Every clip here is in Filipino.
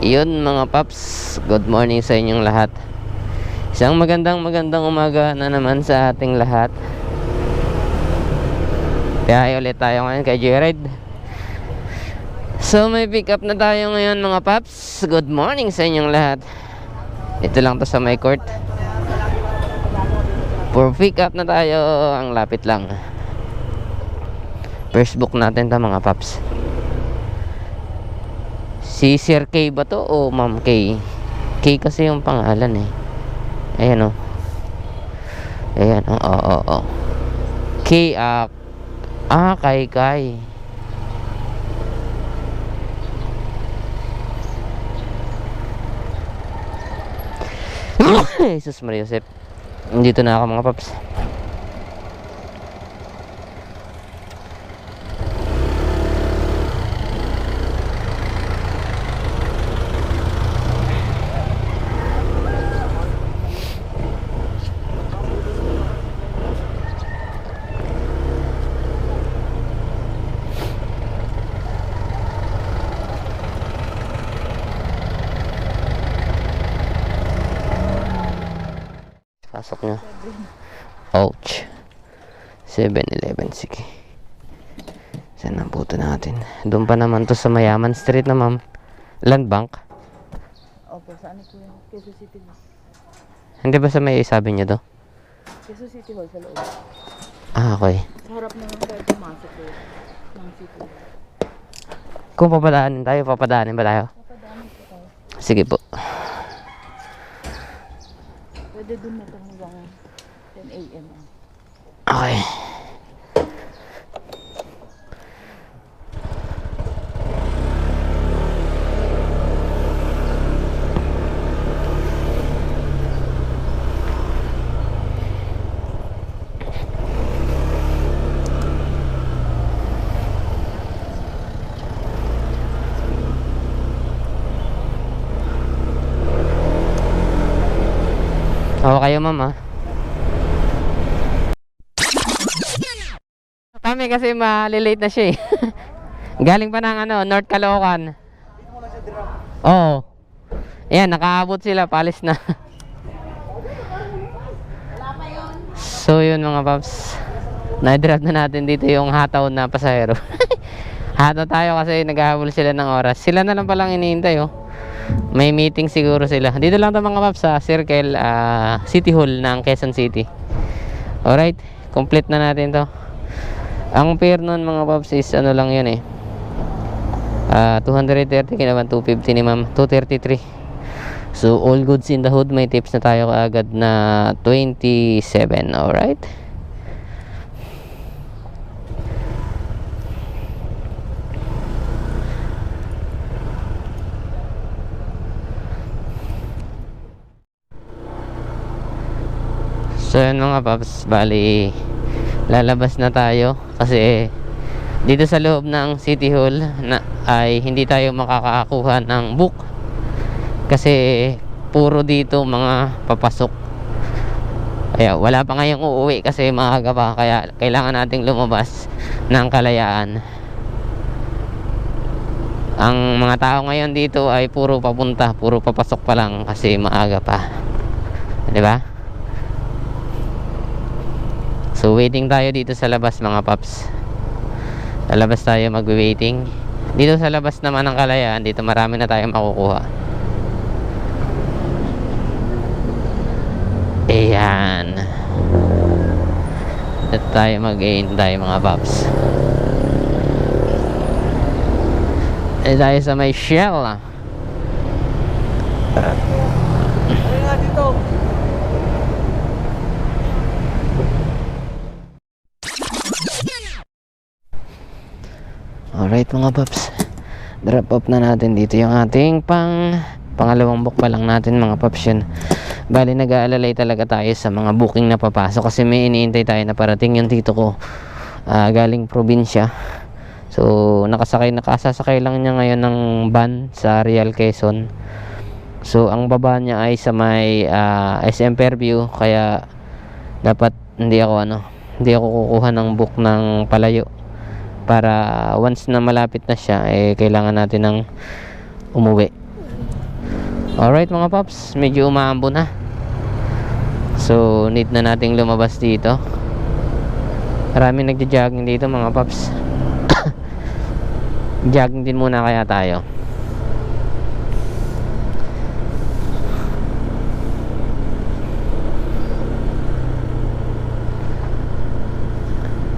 Yun mga paps, good morning sa inyong lahat. Isang magandang magandang umaga na naman sa ating lahat. Kaya ulit tayo ngayon kay Jared. So may pick up na tayo ngayon mga paps. Good morning sa inyong lahat. Ito lang to sa my court. For pick up na tayo, ang lapit lang. First book natin ta mga paps. Si Sir K ba to o Ma'am K? K kasi yung pangalan eh. Ayan o. Ayan o. Oo, oo, oo. K, ah, ah, Kay Kay. Jesus Maria Josep. Dito na ako mga paps. Pasok nyo. Ouch. 7-Eleven, sige. Saan ang puto natin? Doon pa naman to sa Mayaman Street na ma'am. Land Bank. Opo, saan po yun? Quezon City Hall. Hindi ba sa may sabi niyo to? Quezon City Hall sa loob. Ah, okay. Sa harap naman tayo pumasok po ng City Hall. Kung papadaanin tayo, papadaanin ba tayo? Papadami po tayo. Sige po. Pwede dun na tayo hanggang 10 a.m. Okay. Oo kayo ma'am ah. Kami kasi malilate na siya eh. Galing pa ng ano, North Caloocan. Oo. Ayan, nakaabot sila, palis na. so yun mga paps. Na-drop na natin dito yung hataw na pasahero. hataw tayo kasi naghahabol sila ng oras. Sila na lang palang iniintay oh. May meeting siguro sila. Dito lang to mga paps sa Circle ah, City Hall ng Quezon City. Alright, complete na natin to. Ang pair nun mga paps is ano lang yun eh. Ah, 230 kinaman 250 ni ma'am. 233. So all goods in the hood. May tips na tayo kaagad na 27. Alright. So yun mga paps, bali lalabas na tayo kasi dito sa loob ng City Hall na, ay hindi tayo makakakuha ng book. Kasi puro dito mga papasok. Kaya wala pa ngayong uuwi kasi maaga pa. Kaya kailangan nating lumabas ng kalayaan. Ang mga tao ngayon dito ay puro papunta puro papasok pa lang kasi maaga pa. Di ba So waiting tayo dito sa labas mga paps. Sa labas tayo mag-waiting. Dito sa labas naman ng kalayaan, dito marami na tayong makukuha. Ayan. Dito tayo mag-aintay mga paps. Eh tayo sa may shell. ah. Alright mga paps. Drop off na natin dito yung ating pang Pangalawang book pa lang natin mga paps yun. Bali nag-aalalay talaga tayo sa mga booking na papasok Kasi may iniintay tayo na parating yung tito ko ah, Galing probinsya. So nakasakay nakasasakay lang niya ngayon ng van sa Real Quezon. So ang baba niya ay sa may ah, SM Fairview Kaya dapat hindi ako ano hindi ako kukuha ng book ng palayo para once na malapit na siya eh kailangan natin ng umuwi Alright mga paps, medyo umaambo na. So, need na nating lumabas dito. Maraming nagja-jogging dito mga paps. Jogging din muna kaya tayo.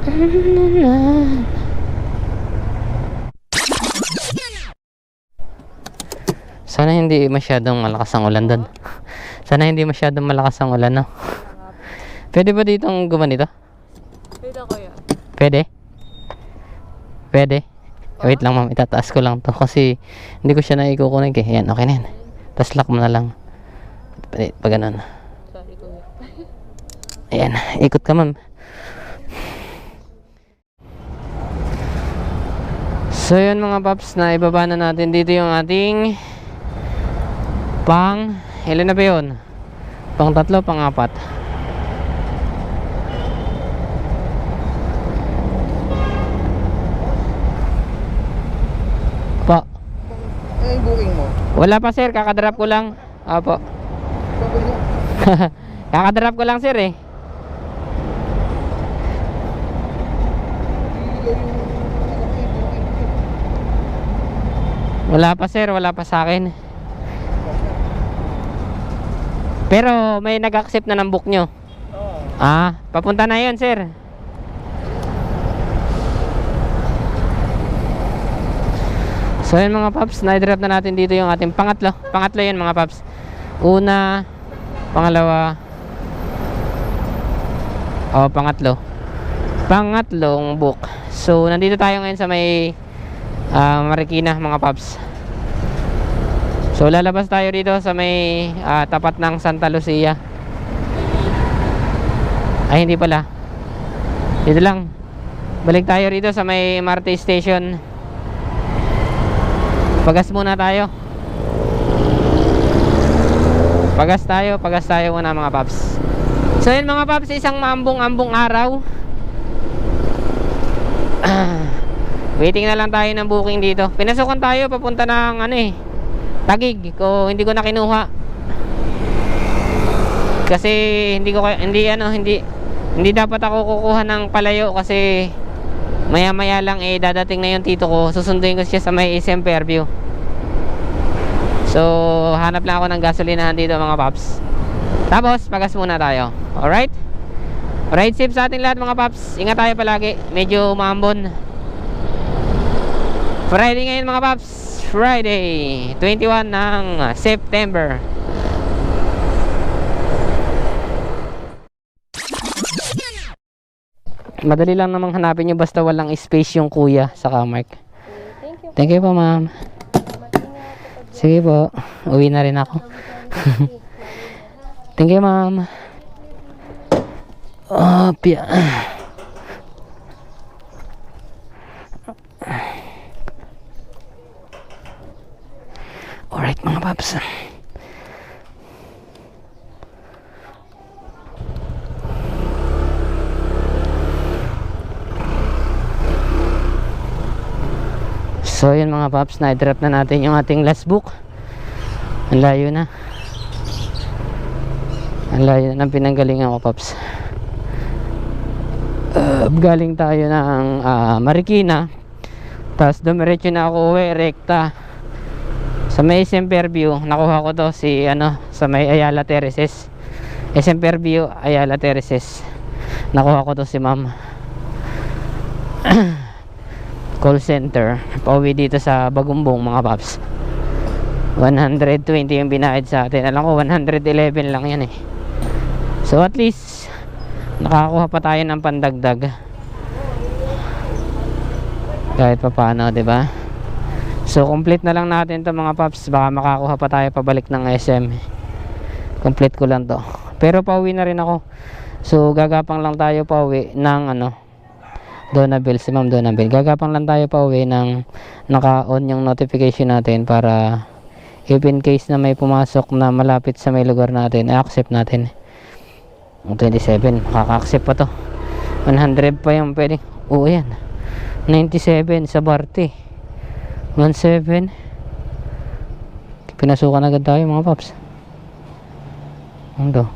Sana hindi masyadong malakas ang ulan doon. Sana hindi masyadong malakas ang ulan, no? Pwede ba dito ang gumanito? Pwede ko yan. Pwede? Pwede? Wait lang ma'am, itataas ko lang to kasi hindi ko siya naikukunig eh. Yan, okay na yan. Tapos lock mo na lang. Pwede, pag ganun. Ayan, ikot ka ma'am. So yun mga paps, na ibaba na natin dito yung ating pang, ilan na ba yun? Pang tatlo, pang apat. Po. Yung booking mo. Wala pa sir, kakadrop ko lang. Opo. Kakadrop ko lang sir eh. ano. Wala pa sir, wala pa sa akin. Pero may nag-accept na ng book nyo. Oo. Ah, papunta na yun sir. So yun mga paps, na-drop na natin dito yung ating pangatlo. Pangatlo yun mga paps. Una, pangalawa, oh pangatlo. Pangatlong book. So nandito tayo ngayon sa may ah, Marikina mga paps. So lalabas tayo dito sa may ah, tapat ng Santa Lucia. Ay hindi pala. Dito lang. Balik tayo rito sa may MRT station. Pagas muna tayo. Pagas tayo, pagas tayo muna mga paps. So yun mga paps, isang maambong-ambong araw. Waiting na lang tayo ng booking dito. Pinasukan tayo papunta ng ano eh. Tagig ko hindi ko na kinuha. Kasi hindi ko hindi ano hindi hindi dapat ako kukuha ng palayo kasi maya maya lang eh dadating na yung tito ko. Susunduin ko siya sa may SM Fairview. So hanap lang ako ng gasolinahan dito mga paps. Tapos pagas muna tayo. Alright? Ride safe sa ating lahat mga paps. Ingat tayo palagi. Medyo maambon. Friday ngayon mga paps Friday 21 ng September Madali lang namang hanapin nyo basta walang space yung kuya sa Mark. Thank you. Thank you po ma'am. Sige po. Uwi na rin ako. Thank you ma'am. Oh, pia. Alright mga paps. So yun mga paps, na-drop na natin yung ating last book. Ang layo na. Ang layo na ng pinanggalingan ko paps. Uh, galing tayo ng ah, Marikina. Tapos dumiretso na ako uwi, rekta. Sa may SM Fairview, nakuha ko to si ano, sa may Ayala Terraces. SM Fairview, Ayala Terraces. Nakuha ko to si ma'am call center pauwi dito sa Bagumbong mga paps 120 yung binayad sa atin alam ko 111 lang yan eh so at least nakakuha pa tayo ng pandagdag kahit pa paano ba diba? So complete na lang natin to mga paps baka makakuha pa tayo pabalik ng SM complete ko lang to pero pauwi na rin ako so gagapang lang tayo pauwi ng ano Donabel, si Ma'am Donabel. Gagapang lang tayo pa uwi ng naka-on yung notification natin para if in case na may pumasok na malapit sa may lugar natin, i-accept natin. Ang 27, makaka-accept pa to. 100 pa yung pwede. Oo yan. 97 sa Barte. 17. pinasukan agad tayo mga paps. Ano?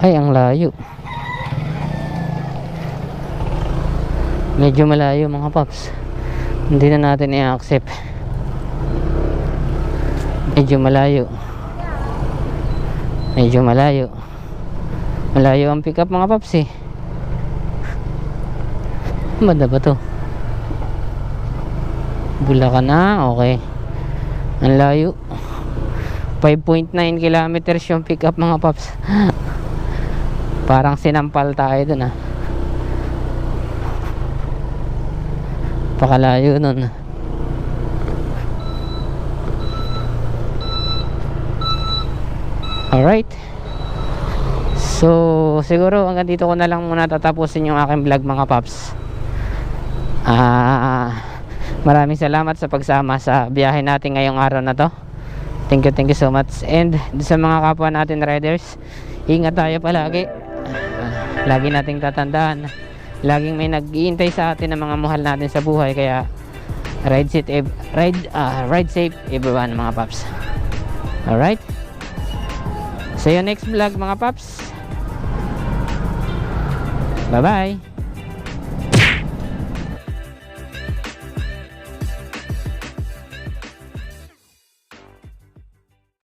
Ay, ang layo. Medyo malayo mga paps. Hindi na natin i-accept. Medyo malayo. Medyo malayo. Malayo ang pick up mga paps eh. Banda ba to? Bulacan na, okay. Ang layo. 5.9 kilometers yung pick up mga paps. Parang sinampal tayo dun ah. Pakalayo nun. Alright. So, siguro hanggang dito ko na lang muna tatapusin yung aking vlog mga paps. Ah, maraming salamat sa pagsama sa biyahe natin ngayong araw na to. Thank you, thank you so much. And sa mga kapwa natin riders, ingat tayo palagi. Lagi nating tatandaan. Laging may nag-iintay sa atin ng mga mahal natin sa buhay kaya ride safe ride ah, ride safe everyone mga paps. Alright? See you next vlog mga paps. Bye-bye.